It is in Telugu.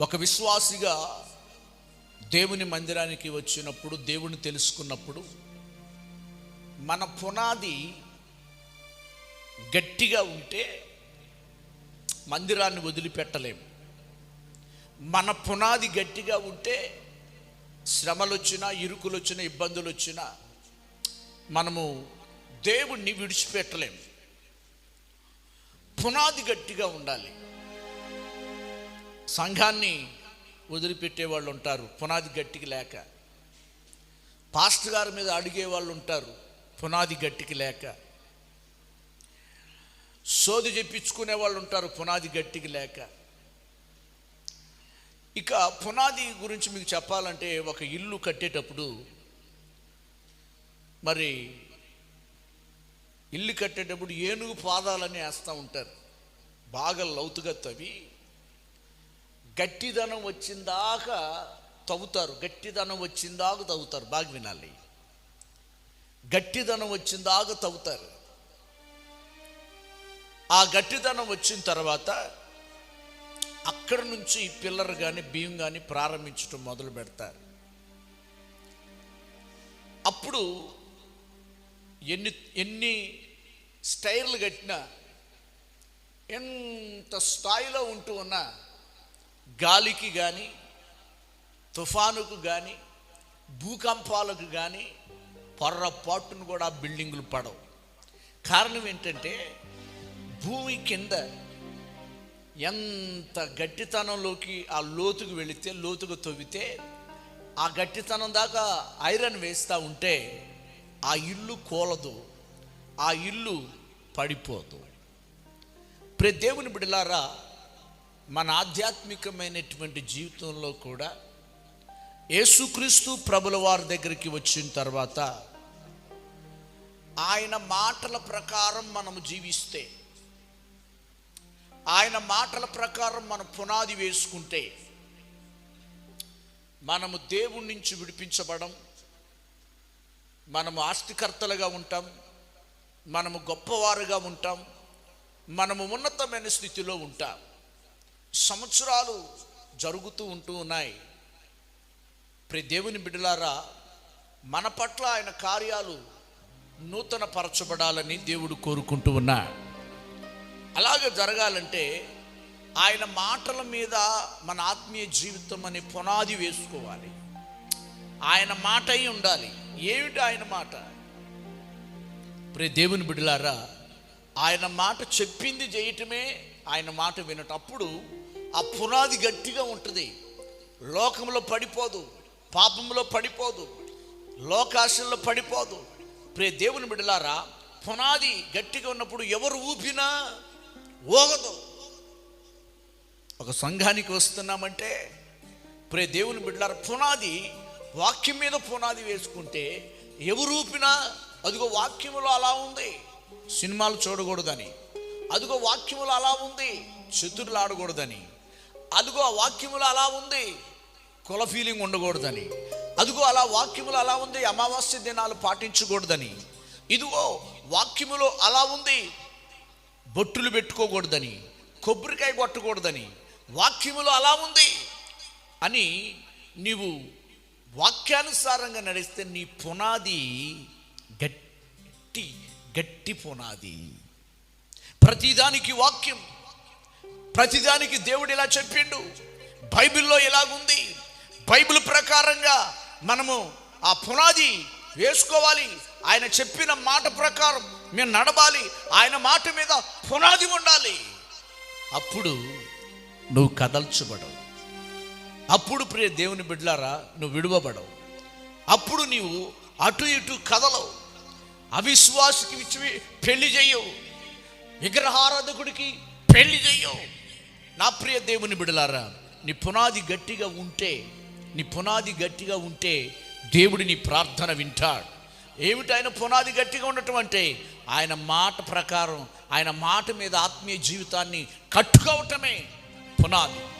ఒక విశ్వాసిగా దేవుని మందిరానికి వచ్చినప్పుడు దేవుని తెలుసుకున్నప్పుడు మన పునాది గట్టిగా ఉంటే మందిరాన్ని వదిలిపెట్టలేము. మన పునాది గట్టిగా ఉంటే శ్రమలు వచ్చినా ఇరుకులు వచ్చినా ఇబ్బందులు వచ్చినా మనము దేవుణ్ణి విడిచిపెట్టలేము. పునాది గట్టిగా ఉండాలి. సంఘాన్ని వదిలిపెట్టే వాళ్ళు ఉంటారు పునాది గట్టికి లేక. పాస్టర్ గారి మీద అడిగే వాళ్ళు ఉంటారు పునాది గట్టికి లేక. సోది చెప్పించుకునే వాళ్ళు ఉంటారు పునాది గట్టికి లేక. ఇక పునాది గురించి మీకు చెప్పాలంటే ఒక ఇల్లు కట్టేటప్పుడు మరి ఇల్లు కట్టేటప్పుడు ఏనుగు పాదాలని వేస్తూ ఉంటారు. బాగా లౌతుగా తవ్వి గట్టిదనం వచ్చిందాకా తవ్వుతారు గట్టిదనం వచ్చిందాక తవ్వుతారు బాగా వినాలి. గట్టిదనం వచ్చిందాక తవ్వుతారు. ఆ గట్టిదనం వచ్చిన తర్వాత అక్కడ నుంచి పిల్లర్ కానీ బియ్యం కానీ ప్రారంభించడం మొదలు పెడతారు. అప్పుడు ఎన్ని ఎన్ని స్టైర్లు కట్టినా ఎంత స్థాయిలో ఉంటూ ఉన్నా గాలికి కానీ తుఫానుకు కానీ భూకంపాలకు కానీ పొర్రపాటును కూడా బిల్డింగులు పడవు. కారణం ఏంటంటే భూమి కింద ఎంత గట్టితనంలోకి ఆ లోతుకు వెళితే లోతుకు తవ్వితే ఆ గట్టితనం దాకా ఐరన్ వేస్తూ ఉంటే ఆ ఇల్లు కూలదు ఆ ఇల్లు పడిపోదు. ప్రే దేవుని బిడలారా మన ఆధ్యాత్మికమైనటువంటి జీవితంలో కూడా యేసుక్రీస్తు ప్రభుల వారి దగ్గరికి వచ్చిన తర్వాత ఆయన మాటల ప్రకారం మనము జీవిస్తే ఆయన మాటల ప్రకారం మనం పునాది వేసుకుంటే మనము దేవుడి నుంచి విడిపించబడం మనము ఆస్తికర్తలుగా ఉంటాం మనము గొప్పవారుగా ఉంటాం మనము ఉన్నతమైన స్థితిలో ఉంటాం. సంవత్సరాలు జరుగుతూ ఉంటూ ఉన్నాయి. ప్రి దేవుని బిడ్డలారా మన పట్ల ఆయన కార్యాలు నూతన పరచబడాలని దేవుడు కోరుకుంటూ ఉన్నా. అలాగే జరగాలంటే ఆయన మాటల మీద మన ఆత్మీయ జీవితం అనే పునాది వేసుకోవాలి. ఆయన మాట అయి ఉండాలి. ఏమిటి ఆయన మాట? ప్రే దేవుని బిడ్డలారా ఆయన మాట చెప్పింది చేయటమే ఆయన మాట వినటప్పుడు ఆ పునాది గట్టిగా ఉంటుంది. లోకంలో పడిపోదు పాపంలో పడిపోదు లోకాశల్లో పడిపోదు. ప్రే దేవుని బిడలారా పునాది గట్టిగా ఉన్నప్పుడు ఎవరు ఊపినా ఊగదు. ఒక సంఘానికి వస్తున్నామంటే ప్రే దేవుని బిడ్డలారా పునాది వాక్యం మీద పునాది వేసుకుంటే ఎవరు ఊపినా అదిగో వాక్యంలో అలా ఉంది. సినిమాలు చూడకూడదని. అదిగో వాక్యములు అలా ఉంది శత్రులు ఆడకూడదని అదిగో ఆ వాక్యములు అలా ఉంది కుల ఫీలింగ్ ఉండకూడదని. అదిగో అలా వాక్యములు అలా ఉంది అమావాస్య దినాలు పాటించకూడదని. ఇదిగో వాక్యములో అలా ఉంది బొట్టులు పెట్టుకోకూడదని కొబ్బరికాయ కొట్టకూడదని. వాక్యములో అలా ఉంది అని నీవు వాక్యానుసారంగా నడిస్తే నీ పునాది గట్టి గట్టి పునాది. ప్రతిదానికి వాక్యం. ప్రతిదానికి దేవుడు ఇలా చెప్పిండు. బైబిల్లో ఎలాగుంది? బైబిల్ ప్రకారంగా మనము ఆ పునాది వేసుకోవాలి. ఆయన చెప్పిన మాట ప్రకారం మేము నడవాలి. ఆయన మాట మీద పునాది ఉండాలి. అప్పుడు నువ్వు కదల్చబడవు. అప్పుడు ప్రియ దేవుని బిడ్డలారా నువ్వు విడువబడవు. అప్పుడు నీవు అటు ఇటు కదలవు. అవిశ్వాసకి ఇచ్చి పెళ్ళి చేయవు. విగ్రహారాధకుడికి పెళ్ళి చెయ్యవు నా ప్రియ దేవుని బిడలారా నీ పునాది గట్టిగా ఉంటే నీ పునాది గట్టిగా ఉంటే దేవుడి నీ ప్రార్థన వింటాడు. ఏమిటి ఆయన పునాది గట్టిగా ఉండటం అంటే? ఆయన మాట ప్రకారం ఆయన మాట మీద ఆత్మీయ జీవితాన్ని కట్టుకోవటమే పునాది.